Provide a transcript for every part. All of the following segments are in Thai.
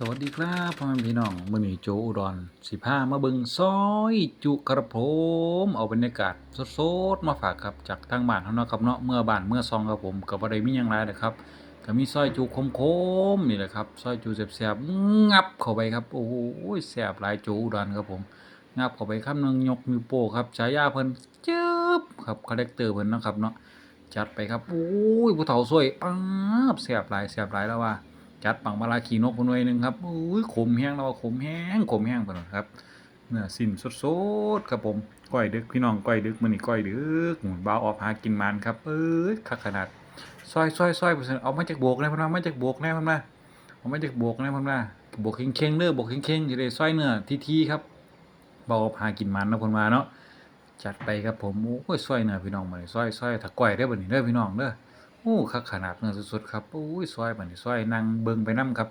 สวัสดีครับพ่อแม่พี่น้องมื้อนี้โจอุดรสิพามาเบิงซอยจุกระผมเอาบรรยากาศสดๆมาฝากครับจากทางบ้านเฮาเนาะครับเนาะเมื่อบ้านเมื่อซองครับผมก็บ่ได้มีหยังหลายนะครับก็มีซอยจุคมๆนี่แหละครับซอยจุแซ่บๆงับเข้าไปครับโอ้โหแซ่บหลายโจอุดรครับผมงับเข้าไปคำหนึงยกนิ้วโป้ครับฉายาเพิ่นจึ๊บครับคาแรคเตอร์เพิ่นนะครับเนาะจัดไปครับโอ้ยผู้เฒ่าสวยป๊าบแซ่บหลายแซ่บหลายแล้วว่า จัดปังมาลาขีนกพนวยหนึ่งครับอุ้ยขมแห้งแล้วว่าขมแห้งขมแห้งไปหน่อยครับเนื้อสิ้นสดๆครับผมก้อยดึกพี่น้องก้อยดึกมื้อนี้ก้อยดึกหมุนบ่าวออกหากินมันครับเอ้ยคักขนาดซอยซอยซอยเพิ่นเอามาจากโบกแน่พิ่นว่ามาจากโบกแน่พิ่นว่าเอามาจากโบกแน่เพิ่นว่าโบกเข่งๆเด้อโบกเข่งๆสิได้ซอยเนื้อทีๆครับบ่าวออกหากินมันนะพนว่าเนาะจัดไปครับผมโอ้ยซอยเนื้อพี่น้องมื้อนี้ซอยซอยถ้าก้อยได้บัดนี้เด้อพี่น้องเด้อ โอ้คักขนาดเนื้อสดๆครับโอ้ยซอยบัดนี้ซอยนั่งเบิ่งไปนํครับ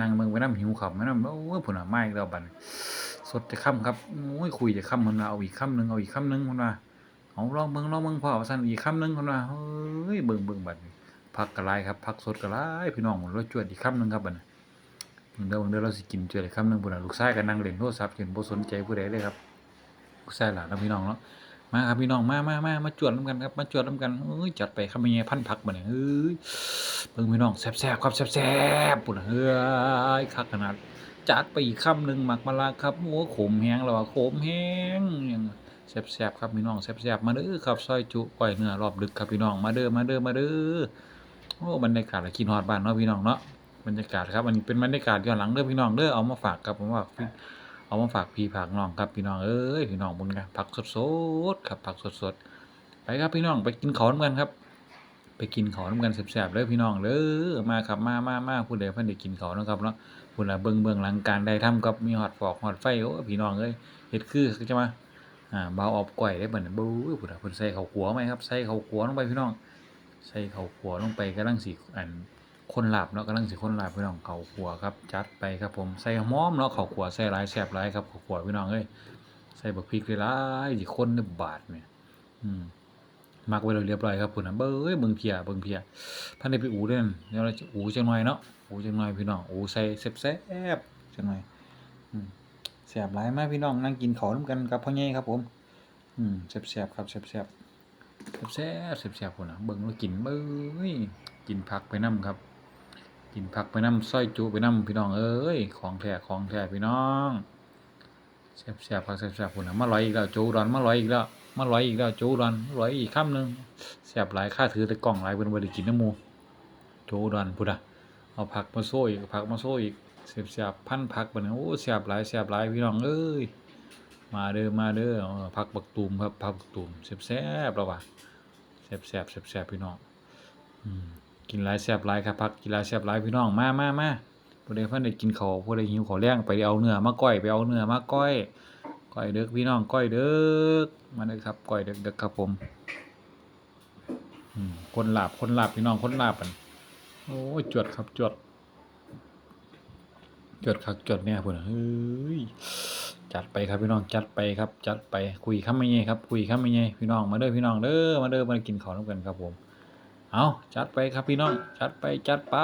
นั่งเบิ่งไปนํหิวข้าวไปนํโอ้ยพุ่นน่ะมาอีกแล้วบัดนี้สดจะค่ำครับโอ้ยคุยจะค่ำพุ่นน่ะเอาอีกค่ำหนึ่งเอาอีกค่ำหนึ่งพุ่นว่าเอาลองเบิ่งลองเบิ่งพ่อว่าซั่นอีกค่ำหนึ่งพุ่นว่าเฮ้ยเบิ่งเบิ่งบัดนี้ผักก็หลายครับผักสดก็หลายพี่น้องรสจวดอีกค่ำหนึ่งครับบัดนี้เบิ่งเด้อเบิ่งเราสิกินจวดอีกค่ำหนึ่งพุ่นน่ะลูกชายก็นั่งเล่นโทรศัพท์จนบ่สนใจผู้ใดเลยครับลูกชายหลานพี่น้องเนาะ มาครับพี่น้องมามามามาจวดน้ำกันครับมาจวดน้ำกันเอ้ยจัดไปครับมีไงพันผักมาเนี่ยเอ้ยเบิ่งพี่น้องแซ่บๆครับแซ่บๆปุ่นเฮ้ยคักขนาดจัดไปอีกคำหนึ่งหมักมะลาครับโอ้ขมแห้งแล้วอะขมแห้งยังแซ่บๆครับพี่น้องแซ่บๆมาเด้อครับซอยจุก้อยเนื้อรอบดึกครับพี่น้องมาเด้อมาเด้อมาเด้อโอ้บรรยากาศละกินฮอดบ้านเนาะพี่น้องเนาะบรรยากาศครับอันนี้เป็นบรรยากาศย้อนหลังเด้อพี่น้องเด้อเอามาฝากครับผมว่า เอามาฝากพี่ฝากน้องครับพี่น้องเอ้ยพี่น้องบุญกันผักสดๆครับผักสดๆไปครับพี่น้องไปกินข้าวน้ำกันครับ ไปกินข้าวน้ำกันแซ่บๆเลยพี่น้องเด้อมาครับมามามาผู้ใดเพิ่อนได้กินข้าวเนะครับเนาะผู้น่ะเบิ่งเบื้องหลังการได้ทำกับมีฮอดฟอกฮอดไฟโอ้พี่น้องเอ้ยเฮ็ดคือจะมาอ่าเบาออบก้อยได้เบิ่นบู๊ยผู้น่ะเพิ่นใส่เข้าขัวไหมครับใส่เข้าขัวลงไปพี่น้อง ใส่เข้าขัวลงไปกำลังสิอัน คนหลาบเนาะกำลังสิคนหลาบพี่น้องเขาขัวครับจัดไปครับผมใส่หอมเนาะเขาขัวใส่หลายแซบหลายครับเขาขัวพี่น้องเอ้ยใส่บักพริกหลายสิคนในบาทเนี่ยอืมมักไว้แล้วเรียบร้อยครับพุ่นนะเบ้ยเบิ่งเพียเบิ่งเพียท่านได้ไปอูเด้อนั่นเดี๋ยวเราจะอูจังหน่อยเนาะอูจังหน่อยพี่น้องอูใส่แซ่บๆจังหน่อยอืมแซ่บหลายมากพี่น้องนั่งกินข้าวนํกันกับพ่อใหญ่ครับผมอืมแซ่บๆครับแซ่บๆแซ่บๆแซ่บๆพุ่นนะเบิ่งแล้วกินเบ้ยกินผักไปนํครับ กินผักไปน้ำส้อยจุไปน้ำพี่น้องเอ้ยของแท้ของแท้พี่น้องแซ่บแซ่บผักแซ่บแซ่บพุ่นะมาลอยอีกแล้วจูรอนมาลอยอีกแล้วมาลอยอีกแล้วจูรอนลอยอีกคำหนึ่งแซ่บหลายค่าถือแต่กล่องหลายเพิ่นบ่ได้กินน้ำมูจูรอนพุ่นน่ะเอาผักมาโซ่อีกผักมาโซ่อีกแซ่บแซ่บพันผักบัดนี้โอ้แซ่บหลายแซ่บหลายพี่น้องเอ้ยมาเด้อมาเด้อผักบักตูมครับผักบักตูมแซ่บแซ่บแล้วว่ะแซ่บแซ่บแซ่บแซ่บพี่น้องอืม กินหลายแซ่บหลายครับพักกินหลายแซ่บหลายพี่น้องมามามาผู้ใดเพิ่นได้กินข้าวผู้ใดหิวข้าวแลงไปเอาเนื้อมาก้อยไปเอาเนื้อมาก้อยก้อยเด้อพี่น้องก้อยเด้อมาเด้อครับก้อยเด้อเด้อครับผมคนหลาบคนหลาบพี่น้องคนหลาบอันโอ้จวดครับจวดจวดคักจวดเนี่ยพุ่นเฮ้ยจัดไปครับพี่น้องจัดไปครับ จัดไปคุยคำไม่ใหญ่ครับคุยคำไม่ใหญ่พี่น้องมาเด้อพี่น้องเด้อมาเด้อมากินข้าวนํกันครับผม เอาจัดไปครับพี่น้อง จัดไปจัดไป